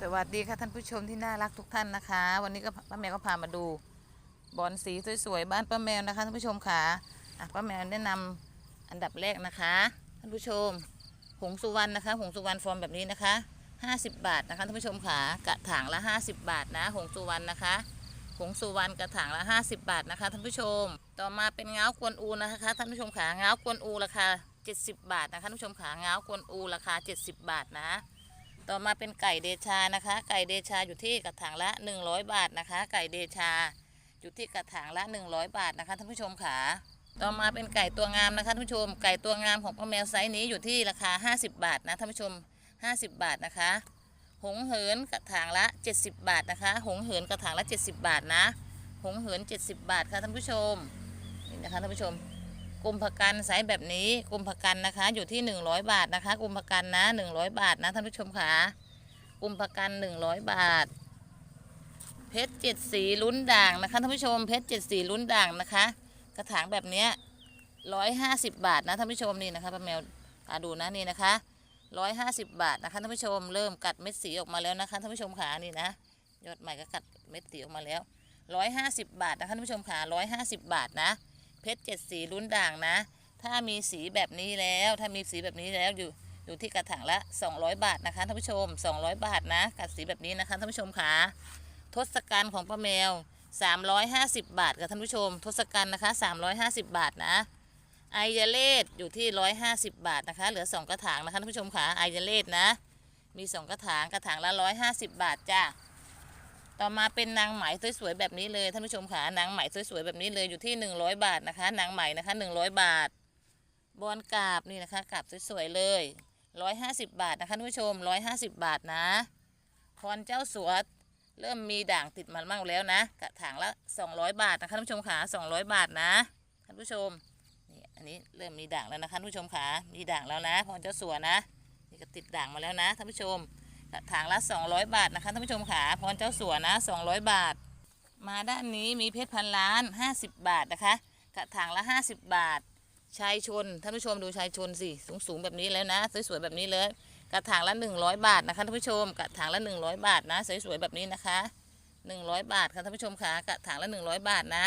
สวัสดีค่ะท่านผู้ชมที่น่ารักทุกท่านนะคะ วันนี้ก็ป้าแมวก็พามาดูบอลสีสวยๆบ้านป้าแมวนะคะท่านผู้ชมค่ะป้าแมวแนะนำอันดับแรกนะคะท่านผู้ชม หงสุวรรณนะคะ หงสุวรรณฟอร์มแบบนี้นะคะ 50 บาทนะคะท่านผู้ชมค่ะกระถางละ 50 บาทนะ หงสุวรรณนะคะ หงสุวรรณกระถางละ 50 บาทนะคะท่านผู้ชม ต่อมาเป็นเงากวนอูนะคะท่านผู้ชมค่ะเงากวนอูราคา70 บาทนะคะท่านผู้ชมค่ะเงากวนอูราคา 70 บาทนะ ต่อมาเป็นไก่เดชานะคะ ไก่เดชาอยู่ที่กระถางละ 100 บาทนะคะ ไก่เดชาอยู่ที่กระถางละ 100 บาทนะคะท่านผู้ชมค่ะต่อมาเป็นไก่ตัวงามนะคะท่านผู้ชม ไก่ตัวงามของป้าแมวไซส์นี้อยู่ที่ราคา 50 บาทนะท่านผู้ชม 50 บาทนะคะ หงเหินกระถางละ 70 บาทนะคะ หงเหินกระถางละ 70 บาทนะ หงเหิน 70 บาทค่ะท่านผู้ชมนี่นะคะท่านผู้ชม กุมภกันไซส์แบบนี้กุมภกันนะคะ อยู่ที่ 100 บาทนะคะกุมภกันนะ 100 บาทนะท่านผู้ชมค่ะกุมภกัน 100 บาท เพชรเจ็ดสีลุ้นด่างนะคะท่านผู้ชมเพชรเจ็ดสีลุ้นด่างนะคะ กระถางแบบเนี้ย150บาทนะท่านผู้ชมนี่นะคะป้าแมวตาดูนะนี่นะคะ150บาทนะคะท่านผู้ชมเริ่มกัดเม็ดสีออกมาแล้วนะคะท่านผู้ชมขานี่นะยอดใหม่ก็กัดเม็ดสีออกมาแล้ว150บาทนะคะท่านผู้ชมขา150บาทนะ เพชรเจ็ดสีลุ้นด่างนะ ถ้ามีสีแบบนี้แล้ว ถ้ามีสีแบบนี้แล้วอยู่อยู่ที่กระถางละ 200 บาทนะคะท่านผู้ชม 200 บาทนะกัดสีแบบนี้นะคะท่านผู้ชมค่ะทศกัณฐ์ของป้าแมว 350 บาทค่ะท่านผู้ชม ทศกัณฐ์นะคะ 350 บาทนะไอยาเลดอยู่ที่ 150 บาทนะคะ เหลือ 2 กระถางนะคะท่านผู้ชมค่ะไอยาเลดนะ มี 2 กระถางกระถางละ 150 บาทจ้า ต่อมาเป็นนางไหมสวยๆแบบนี้เลยท่านผู้ชมค่ะนางไหมสวยๆแบบนี้เลยอยู่ที่ 100 บาทนะคะ นางไหมนะคะ 100 บาท บอลกาบนี่นะคะกาบสวยๆเลย150 บาทนะคะท่านผู้ชม 150 บาทนะพรเจ้าสัวเริ่มมีด่างติดมันบ้างแล้วนะ กระถางละ 200 บาทนะคะท่านผู้ชมค่ะ200 บาทนะท่านผู้ชมนี่อันนี้เริ่มมีด่างแล้วนะคะท่านผู้ชมค่ะมีด่างแล้วนะพรเจ้าสัวนะนี่ก็ติดด่างมาแล้วนะท่านผู้ชม ถางละ 200 บาทนะคะท่านผู้ชมค่ะพรเจ้าสัวนะ 200 บาท มาด้านนี้มีเพชรพันล้าน 50 บาทนะคะ กระถางละ 50 บาท ชายชนท่านผู้ชมดูชายชนสิสูงสูงแบบนี้แล้วนะ สวยๆแบบนี้เลย กระถางละ 100 บาทนะคะท่านผู้ชม กระถางละ 100 บาทนะ สวยๆแบบนี้นะคะ 100 บาทค่ะท่านผู้ชมค่ะกระถางละ 100 บาทนะ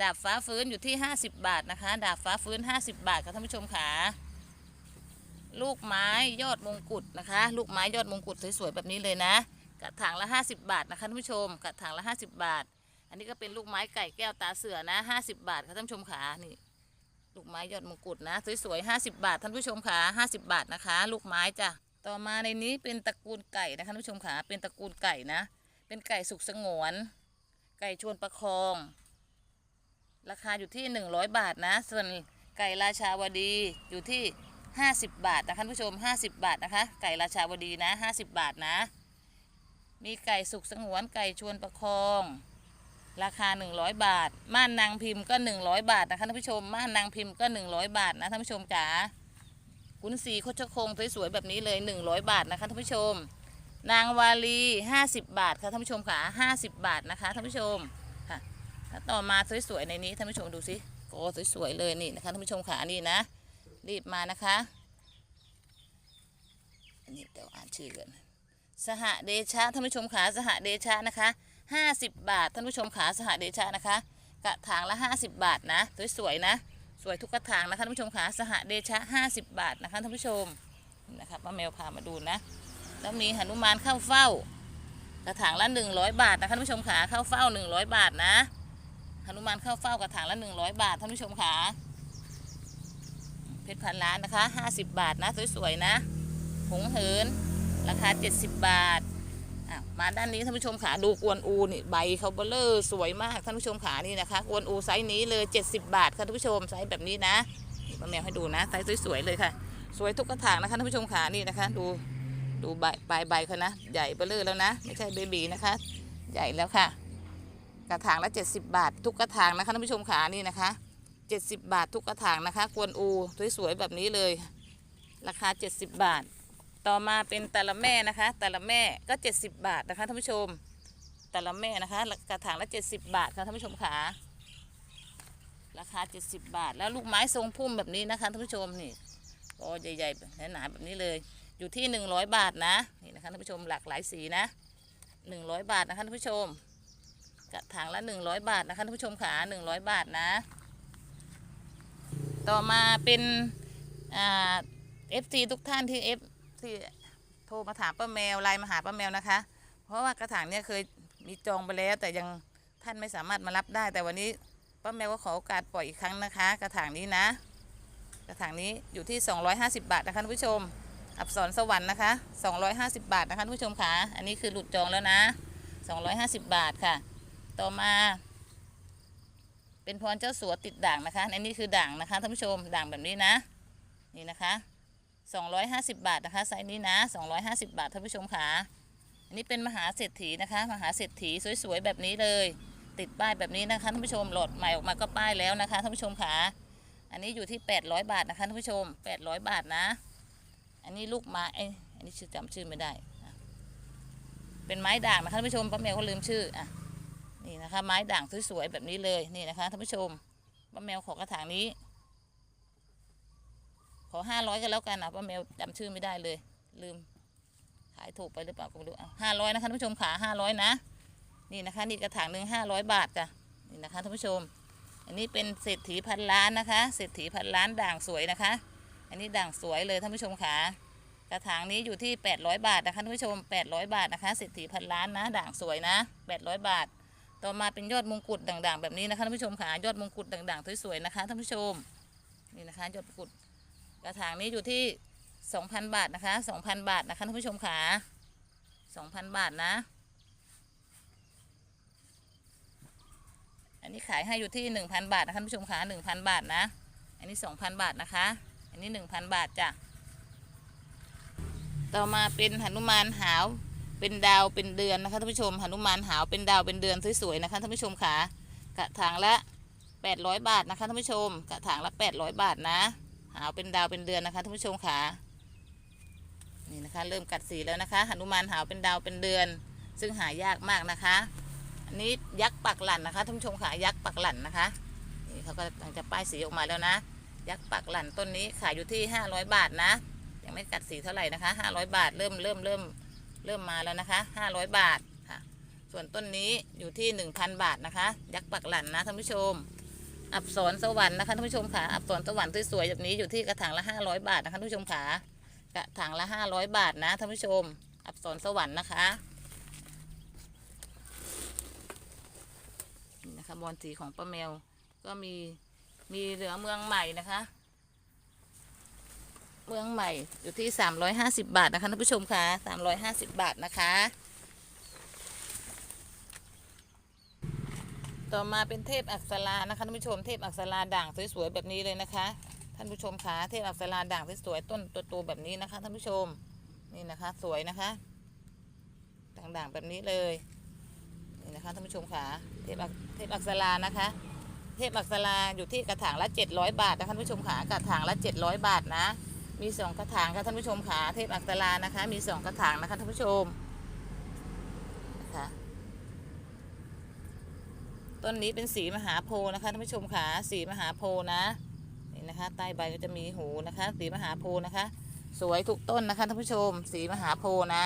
ดาบฟ้าฟื้นอยู่ที่ 50 บาทนะคะ ดาบฟ้าฟื้น 50 บาทค่ะท่านผู้ชมค่ะ ลูกไม้ยอดมงกุฎนะคะ ลูกไม้ยอดมงกุฎสวยๆแบบนี้เลยนะกระถางละ 50 บาทนะคะท่านผู้ชมกระถางละ 50 บาท อันนี้ก็เป็นลูกไม้ไก่แก้วตาเสือนะ 50 บาทค่ะท่านผู้ชมขานี่ลูกไม้ยอดมงกุฎนะสวยๆ50 บาทท่านผู้ชมขา50 บาทนะคะ ลูกไม้จ้ะต่อมาในนี้เป็นตระกูลไก่นะคะท่านผู้ชมขาเป็นตระกูลไก่นะ เป็นไก่สุกสงวน ไก่ชวนประคอง ราคาอยู่ที่ 100 บาทนะ ส่วนไก่ราชาวดีอยู่ที่ 50 บาทนะคะท่านผู้ชม 50 บาทนะคะ ไก่ราชาวดีนะ 50 บาทนะ มีไก่สุกสงวนไก่ชวนประคอง ราคา 100 บาท ม่านนางพิมพ์ก็ 100 บาทนะคะท่านผู้ชม ม่านนางพิมพ์ก็ 100 บาทนะท่านผู้ชมจ๋าขุนศรีโคชคงสวยๆแบบนี้เลย 100 บาทนะคะท่านผู้ชม นางวาลี 50 บาทค่ะท่านผู้ชมค่ะ50 บาทนะคะท่านผู้ชมค่ะต่อมาสวยๆในนี้ท่านผู้ชมดูสิโอ้สวยๆเลยนี่นะคะท่านผู้ชมค่ะนี่นะ รีบมานะคะอันนี้เดี๋ยวอ่านชื่อกันสหเดชะท่านผู้ชมขาสหเดชะนะคะ50บาทท่านผู้ชมขาสหเดชะนะคะ กระถางละ50บาทนะสวยๆนะ สวยทุกกระถางนะคะท่านผู้ชมขาสหเดชะ50บาทนะคะท่านผู้ชมนี่นะคะป้าแมวพามาดูนะ แล้วมีหนุมานเข้าเฝ้ากระถางละ100บาทนะคะท่านผู้ชมขาเข้าเฝ้า100บาทนะหนุมานเข้าเฝ้ากระถางละ100บาทท่านผู้ชมขา เพชรพันล้านนะคะ 50 บาทนะ สวยๆนะหงเหิน ราคา 70 บาทมาด้านนี้ท่านผู้ชมขาดูกวนอูนี่ใบเขาเบลเลอร์สวยมากท่านผู้ชมขานี่นะคะกวนอูไซส์นี้เลย 70 บาทค่ะท่านผู้ชมไซส์แบบนี้นะนี่ป้าแมวให้ดูนะไซส์สวยๆเลยค่ะ สวยทุกกระถางนะคะท่านผู้ชมขานี่นะคะ ดูดูใบปลายใบเขานะ ใหญ่เบลเลอร์แล้วนะ ไม่ใช่เบบีนะคะ ใหญ่แล้วค่ะ กระถางละ 70 บาท ทุกกระถางนะคะท่านผู้ชมขานี่นะคะ 70 บาททุกกระถางนะคะ กวนอูสวยๆแบบนี้เลย ราคา 70 บาท ต่อมาเป็นแต่ละแม่นะคะแต่ละแม่ก็ 70 บาทนะคะท่านผู้ชมแต่ละแม่นะคะ กระถางละ 70 บาทค่ะท่านผู้ชมขาราคา 70 บาท แล้วลูกไม้ทรงพุ่มแบบนี้นะคะท่านผู้ชมนี่ก็ใหญ่ๆหนาๆแบบนี้เลย อยู่ที่หนึ่งร้อยบาทนะนี่นะคะท่านผู้ชมหลากหลายสีนะหนึ่งร้อยบาทนะคะท่านผู้ชมกระถางละหนึ่งร้อยบาทนะคะท่านผู้ชมขาหนึ่งร้อยบาทนะ ต่อมาเป็นเอฟซีทุกท่านที่เอฟที่โทรมาถามป้าแมวไลน์มาหาป้าแมวนะคะ เพราะว่ากระถางเนี่ยเคยมีจองไปแล้ว แต่ยังท่านไม่สามารถมารับได้ แต่วันนี้ป้าแมวก็ขอโอกาสปล่อยอีกครั้งนะคะ กระถางนี้นะ กระถางนี้อยู่ที่ 250 บาทนะคะท่านผู้ชม อับสรสวรรค์นะคะ 250 บาทนะคะท่านผู้ชมค่ะอันนี้คือหลุดจองแล้วนะ 250 บาทค่ะ ต่อมา เป็นพรเจ้าสัวติดด่างนะคะอันนี้คือด่างนะคะท่านผู้ชมด่างแบบนี้นะ นี่นะคะ 250 บาทนะคะไซส์นี้นะ 250 บาทท่านผู้ชมค่ะอันนี้เป็นมหาเศรษฐีนะคะ มหาเศรษฐีสวยๆแบบนี้เลย ติดป้ายแบบนี้นะคะท่านผู้ชมโหลดใหม่ออกมาก็ป้ายแล้วนะคะท่านผู้ชมค่ะอันนี้อยู่ที่ 800 บาทนะคะท่านผู้ชม 800 บาทนะ อันนี้ลูกไม้เอ้ยอันนี้ชื่อจำชื่อไม่ได้ เป็นไม้ด่างนะคะท่านผู้ชมป้าแมวก็ลืมชื่ออะ นี่นะคะ ไม้ด่างสวยๆแบบนี้เลยนี่นะคะท่านผู้ชมป้าแมวขอกระถางนี้ ขอห้าร้อยก็แล้วกันนะป้าแมวจำชื่อไม่ได้เลย ลืม ขายถูกไปหรือเปล่าก็ไม่รู้ห้าร้อยนะคะท่านผู้ชมขาห้าร้อยนะ นี่นะคะ นี่กระถางหนึ่งห้าร้อยบาทจ้ะนี่นะคะท่านผู้ชม อันนี้เป็นเศรษฐีพันล้านนะคะเศรษฐีพันล้านด่างสวยนะคะ อันนี้ด่างสวยเลยท่านผู้ชมขากระถางนี้อยู่ที่800บาทนะคะท่านผู้ชม800บาทนะคะเศรษฐีพันล้านนะ ด่างสวยนะ800บาท ต่อมาเป็นยอดมงกุฎด่างๆ แบบนี้นะคะท่านผู้ชมขายอดมงกุฎด่างๆสวยๆนะคะท่านผู้ชมนี่นะคะยอดมงกุฎกระถางนี้อยู่ที่ 2,000 บาทนะคะ 2,000 บาทนะคะท่านผู้ชมขา2,000 บาทนะ อันนี้ขายให้อยู่ที่ 1,000 บาทนะคะท่านผู้ชมขา1,000 บาทนะ อันนี้ 2,000 บาทนะคะ อันนี้ 1,000 บาทจ้ะต่อมาเป็นหนุมานหาว เป็นดาวเป็นเดือนนะคะท่านผู้ชมหนุมานหาวเป็นดาวเป็นเดือนสวยๆนะคะท่านผู้ชมขากระถางละ 800 บาทนะคะท่านผู้ชม กระถางละ 800 บาทนะ หาวเป็นดาวเป็นเดือนนะคะท่านผู้ชมขานี่นะคะเริ่มกัดสีแล้วนะคะหนุมานหาวเป็นดาวเป็นเดือน ซึ่งหายากมากนะคะ อันนี้ยักษ์ปักหลั่นนะคะท่านผู้ชมขายักษ์ปักหลั่นนะคะนี่เขาก็กำลังจะป้ายสีออกมาแล้วนะ ยักษ์ปักหลั่นต้นนี้ขายอยู่ที่ 500 บาทนะ ยังไม่กัดสีเท่าไหร่นะคะ 500 บาทเริ่มเริ่มเริ่มเริ่ม เริ่มมาแล้วนะคะ500 บาทค่ะ ส่วนต้นนี้อยู่ที่ 1,000 บาทนะคะ ยักษ์ปักหลันนะท่านผู้ชม อับสรสวรรค์นะคะท่านผู้ชมค่ะอับสรสวรรค์สวยๆแบบนี้อยู่ที่กระถางละ 500 บาทนะคะท่านผู้ชมค่ะกระถางละ500 บาทนะท่านผู้ชม อับสรสวรรค์นะคะนี่นะคะบอลสีของป้าแมวก็มีมีเหลือเมืองใหม่นะคะ เมืองใหม่อยู่ที่ 350 บาทนะคะท่านผู้ชมค่ะ350 บาทนะคะ ต่อมาเป็นเทพอักษรานะคะท่านผู้ชมเทพอักษราด่างสวยๆแบบนี้เลยนะคะท่านผู้ชมคะเทพอักษราด่างสวยๆต้นโตๆแบบนี้นะคะท่านผู้ชมนี่นะคะ สวยนะคะด่างๆแบบนี้เลยนี่นะคะท่านผู้ชมค่ะเทพเทพอักษรานะคะเทพอักษราอยู่ที่กระถางละ 700 บาทนะคะท่านผู้ชมค่ะกระถางละ 700 บาทนะ มีสองกระถางค่ะท่านผู้ชมค่ะเทพอักษรานะคะ มีสองกระถางนะคะท่านผู้ชมนะคะต้นนี้เป็นสีมหาโพธิ์นะคะท่านผู้ชมค่ะสีมหาโพธิ์นะนี่นะคะ ใต้ใบก็จะมีหูนะคะ สีมหาโพธิ์นะคะ สวยทุกต้นนะคะท่านผู้ชม สีมหาโพธิ์นะ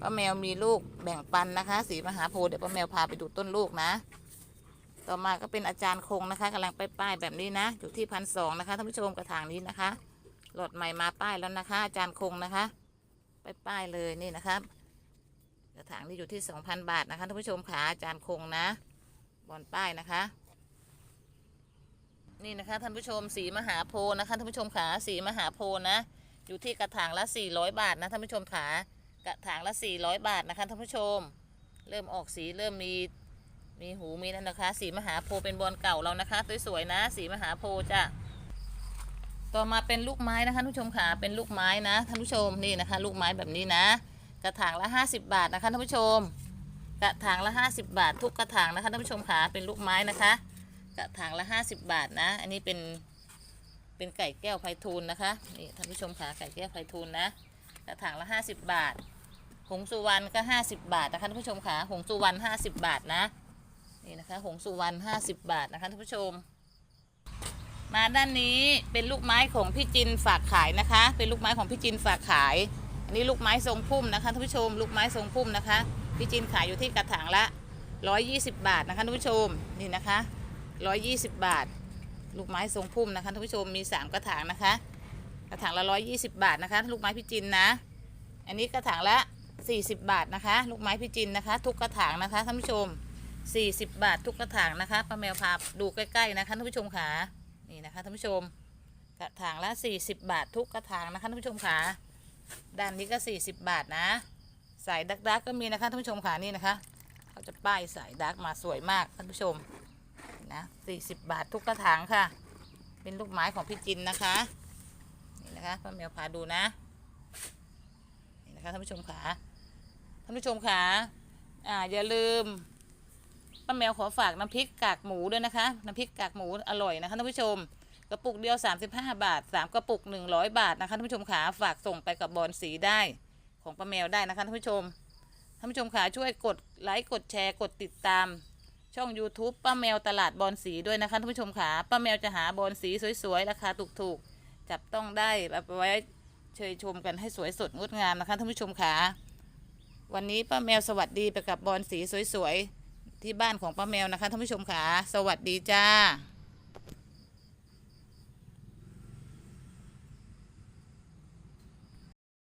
ป้าแมวมีลูกแบ่งปันนะคะ สีมหาโพธิ์เดี๋ยวป้าแมวพาไปดูต้นลูกนะ ต่อมาก็เป็นอาจารย์คงนะคะกำลังไปป้ายแบบนี้นะ อยู่ที่พันสองนะคะท่านผู้ชมกระถางนี้นะคะ หลอดใหม่มาป้ายแล้วนะคะ อาจารย์คงนะคะ ไปป้ายเลยนี่นะครับกระถางนี้อยู่ที่สองพันบาทนะคะท่านผู้ชมขาอาจารย์คงนะบอลป้ายนะคะ นี่นะคะท่านผู้ชมสีมหาโพนะคะท่านผู้ชมขาสีมหาโพนะ อยู่ที่กระถางละสี่ร้อยบาทนะท่านผู้ชมขากระถางละสี่ร้อยบาทนะคะท่านผู้ชม เริ่มออกสีเริ่มมีมีหูมีนั่นนะคะ สีมหาโพเป็นบอลเก่าเรานะคะสวยๆนะ สีมหาโพจ้ะ ต่อมาเป็นลูกไม้นะคะท่านผู้ชมค่ะเป็นลูกไม้นะท่านผู้ชมนี่นะคะ ลูกไม้แบบนี้นะ กระถางละ 50 บาทนะคะท่านผู้ชม กระถางละ 50 บาท ทุกกระถางนะคะท่านผู้ชมค่ะเป็นลูกไม้นะคะ กระถางละ 50 บาทนะ อันนี้เป็นเป็นไก่แก้วไพฑูรย์นะคะนี่ท่านผู้ชมค่ะไก่แก้วไพฑูรย์นะ กระถางละ 50 บาท หงสุวรรณก็ 50 บาทนะคะท่านผู้ชมค่ะหงสุวรรณ50 บาทนะนี่นะคะหงสุวรรณ50 บาทนะคะท่านผู้ชม มาด้านนี้เป็นลูกไม้ของพี่จินฝากขายนะคะ เป็นลูกไม้ของพี่จินฝากขาย อันนี้ลูกไม้ทรงพุ่มนะคะท่านผู้ชม ลูกไม้ทรงพุ่มนะคะ พี่จินขายอยู่ที่กระถางละ 120 บาทนะคะท่านผู้ชมนี่นะคะ 120 บาท ลูกไม้ทรงพุ่มนะคะท่านผู้ชมมี 3 กระถางนะคะ กระถางละ 120 บาทนะคะ ลูกไม้พี่จินนะ อันนี้กระถางละ 40 บาทนะคะ ลูกไม้พี่จินนะคะ ทุกกระถางนะคะท่านผู้ชม 40 บาททุกกระถางนะคะป้าแมวพาดูใกล้ๆนะคะท่านผู้ชมค่ะ นี่นะคะท่านผู้ชมกระถางละ 40 บาททุกกระถางนะคะท่านผู้ชมค่ะด้านนี้ก็ 40 บาทนะสายดักดักก็มีนะคะท่านผู้ชมค่ะนี่นะคะเขาจะป้ายสายดักมาสวยมากท่านผู้ชมนะ40 บาททุกกระถางค่ะ เป็นลูกไม้ของพี่จินนะคะนี่นะคะป้าแมวพาดูนะนี่นะคะท่านผู้ชมค่ะท่านผู้ชมค่ะอ่าอย่าลืม ป้าแมวขอฝากน้ำพริกกากหมูด้วยนะคะ น้ำพริกกากหมูอร่อยนะคะท่านผู้ชม กระปุกเดียว 35 บาท 3 กระปุก 100 บาทนะคะท่านผู้ชมขาฝากส่งไปกับบอลสีได้ของป้าแมวได้นะคะท่านผู้ชม ท่านผู้ชมขาช่วยกดไลค์กดแชร์กดติดตาม ช่อง YouTube ป้าแมวตลาดบอลสีด้วยนะคะท่านผู้ชมขาป้าแมวจะหาบอลสีสวยๆราคาถูกๆ จับต้องได้แบบไว้เชยชมกันให้สวยสดงดงามนะคะท่านผู้ชมขาวันนี้ป้าแมวสวัสดีไปกับบอลสีสวยๆ ที่บ้านของป้าแมวนะคะท่านผู้ชมค่ะ สวัสดีจ้า